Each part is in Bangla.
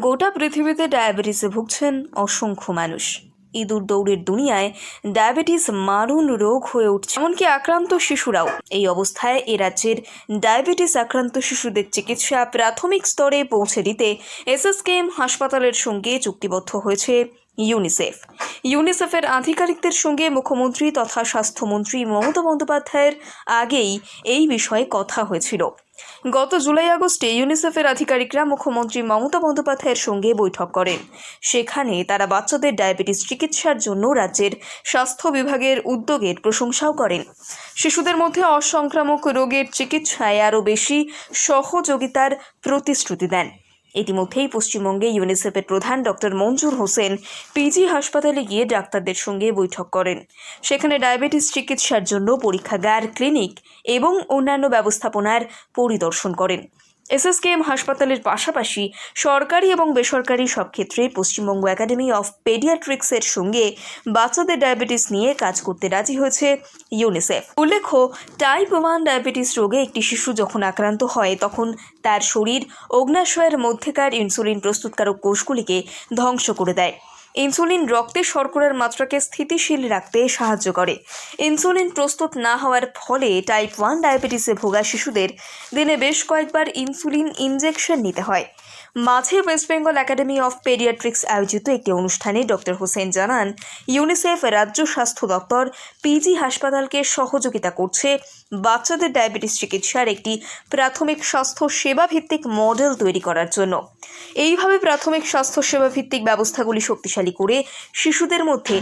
গোটা পৃথিবীতে ডায়াবেটিসে ভুগছেন অসংখ্য মানুষ। ইঁদুর দৌড়ের দুনিয়ায় ডায়াবেটিস মারণ রোগ হয়ে উঠছে। এমনকি আক্রান্ত শিশুরাও। এই অবস্থায় এ রাজ্যের ডায়াবেটিস আক্রান্ত শিশুদের চিকিৎসা প্রাথমিক স্তরে পৌঁছে দিতে এসএসকেএম হাসপাতালের সঙ্গে চুক্তিবদ্ধ হয়েছে ইউনিসেফ। ইউনিসেফের আধিকারিকদের সঙ্গে মুখ্যমন্ত্রী তথা স্বাস্থ্যমন্ত্রী মমতা বন্দ্যোপাধ্যায়ের আগেই এই বিষয়ে কথা হয়েছিল। গত জুলাই আগস্টে ইউনিসেফের আধিকারিকরা মুখ্যমন্ত্রী মমতা বন্দ্যোপাধ্যায়ের সঙ্গে বৈঠক করেন। সেখানে তারা বাচ্চাদের ডায়াবেটিস চিকিৎসার জন্য রাজ্যের স্বাস্থ্য বিভাগের উদ্যোগের প্রশংসাও করেন। শিশুদের মধ্যে অসংক্রামক রোগের চিকিৎসায় আরও বেশি সহযোগিতার প্রতিশ্রুতি দেন। ইতিমধ্যেই পশ্চিমবঙ্গে ইউনিসেফের প্রধান ডক্টর মঞ্জুর হোসেন পিজি হাসপাতালে গিয়ে ডাক্তারদের সঙ্গে বৈঠক করেন। সেখানে ডায়াবেটিস চিকিৎসার জন্য পরীক্ষাগার, ক্লিনিক এবং অন্যান্য ব্যবস্থাপনার পরিদর্শন করেন। এসএসকেএম হাসপাতালের পাশাপাশি সরকারি এবং বেসরকারি সব ক্ষেত্রে পশ্চিমবঙ্গ একাডেমি অফ পেডিয়াট্রিক্সের সঙ্গে বাচ্চাদের ডায়াবেটিস নিয়ে কাজ করতে রাজি হয়েছে ইউনিসেফ। উল্লেখ্য, টাইপ ওয়ান ডায়াবেটিস রোগে একটি শিশু যখন আক্রান্ত হয়, তখন তার শরীর অগ্নাশয়ের মধ্যেকার ইনসুলিন প্রস্তুতকারক কোষগুলিকে ধ্বংস করে দেয়। ইনসুলিন রক্তে শর্করার মাত্রাকে স্থিতিশীল রাখতে সাহায্য করে। ইনসুলিন প্রস্তুত না হওয়ার ফলে টাইপ ওয়ান ডায়াবেটিসে ভোগা শিশুদের দিনে বেশ কয়েকবার ইনসুলিন ইনজেকশন নিতে হয়। মাঝে West Bengal Academy of Pediatrics আয়োজিত একটি অনুষ্ঠানে ডক্টর হোসেন জানান, ইউনিসেফ রাজ্য স্বাস্থ্য দপ্তর পিজি হাসপাতালকে সহযোগিতা করছে। বাচ্চাদের ডায়াবেটিস চিকিৎসার একটি প্রাথমিক স্বাস্থ্য সেবা ভিত্তিক মডেল তৈরি করার জন্য। এইভাবে প্রাথমিক স্বাস্থ্য সেবা ভিত্তিক ব্যবস্থাগুলি শক্তিশালী করে শিশুদের মধ্যে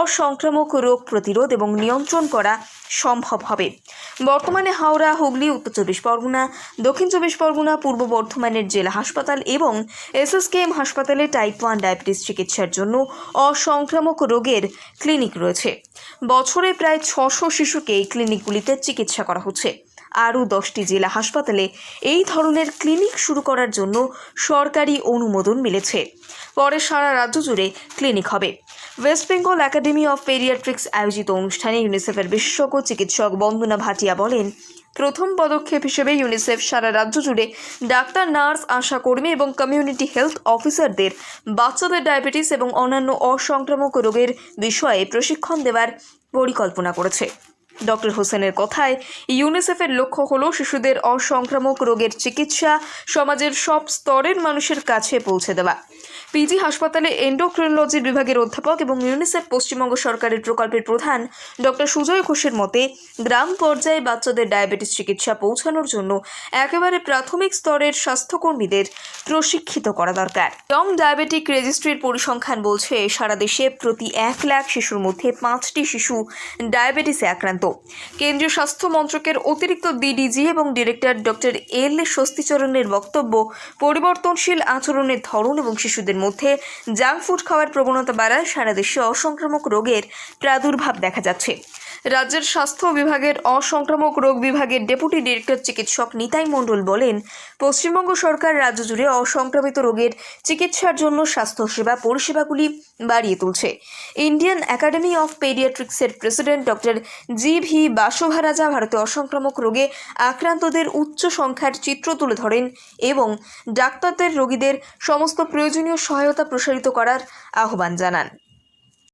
অসংক্রামক রোগ প্রতিরোধ এবং নিয়ন্ত্রণ করা সম্ভব হবে। বর্তমানে হাওড়া, হুগলি, উত্তর চব্বিশ পরগনা, দক্ষিণ চব্বিশ পরগনা, পূর্ব বর্ধমানের জেলা হাসপাতাল এবং এসএসকেএম হাসপাতালে টাইপ ওয়ান ডায়াবেটিস চিকিৎসার জন্য অসংক্রামক রোগের ক্লিনিক রয়েছে। বছরে প্রায় ছশো শিশুকে এই ক্লিনিকগুলিতে চিকিৎসা করা হচ্ছে। আরও দশটি জেলা হাসপাতালে এই ধরনের ক্লিনিক শুরু করার জন্য সরকারি অনুমোদন মিলেছে। পরে সারা রাজ্য জুড়ে ক্লিনিক হবে। West Bengal Academy of Pediatrics আয়োজিত অনুষ্ঠানে ইউনিসেফের বিশেষজ্ঞ চিকিৎসক বন্দনা ভাটিয়া বলেন প্রথম পদক্ষেপ হিসেবে ইউনিসেফ সারা রাজ্য জুড়ে ডাক্তার, নার্স, আশাকর্মী এবং কমিউনিটি হেলথ অফিসারদের বাচ্চাদের ডায়াবেটিস এবং অন্যান্য অসংক্রামক রোগের বিষয়ে প্রশিক্ষণ দেওয়ার পরিকল্পনা করেছে। ডক্টর হোসেনের কথায়, ইউনিসেফের লক্ষ্য হলো শিশুদের অসংক্রামক রোগের চিকিৎসা সমাজের সব স্তরের মানুষের কাছে পৌঁছে দেওয়া। পিজি হাসপাতালে এন্ডোক্রিনোলজি বিভাগের অধ্যাপক এবং ইউনিসেফ পশ্চিমবঙ্গ সরকারের প্রকল্পের প্রধান ডক্টর সুজয় ঘোষের মতে, গ্রাম পর্যায়ে বাচ্চাদের ডায়াবেটিস চিকিৎসা পৌঁছানোর জন্য একেবারে প্রাথমিক স্তরের স্বাস্থ্যকর্মীদের প্রশিক্ষিত করা দরকার। ইয়ং ডায়াবেটিক রেজিস্ট্রির পরিসংখ্যান বলছে, সারা দেশে প্রতি এক লাখ শিশুর মধ্যে পাঁচটি শিশু ডায়াবেটিসে আক্রান্ত। কেন্দ্রীয় স্বাস্থ্য মন্ত্রকের অতিরিক্ত ডিডিজি এবং ডিরেক্টর ডক্টর এল স্বস্তিচরণের বক্তব্য, পরিবর্তনশীল আচরণের ধরন এবং শিশুদের মধ্যে জাঙ্ক ফুড খাওয়ার প্রবণতা বাড়ায় সারা দেশে অসংক্রামক রোগের প্রাদুর্ভাব দেখা যাচ্ছে। রাজ্যের স্বাস্থ্য বিভাগের অসংক্রামক রোগ বিভাগের ডেপুটি ডিরেক্টর চিকিৎসক নিতাই মণ্ডল বলেন, পশ্চিমবঙ্গ সরকার রাজ্য জুড়ে অসংক্রামিত রোগের চিকিৎসার জন্য স্বাস্থ্যসেবা পরিষেবাগুলি বাড়িয়ে তুলছে। Indian Academy of পেডিয়াট্রিক্সের president doctor G V Basavaraja ভারতে অসংক্রামক রোগে আক্রান্তদের উচ্চ সংখ্যার চিত্র তুলে ধরেন এবং ডাক্তারদের রোগীদের সমস্ত প্রয়োজনীয় সহায়তা প্রসারিত করার আহ্বান জানান।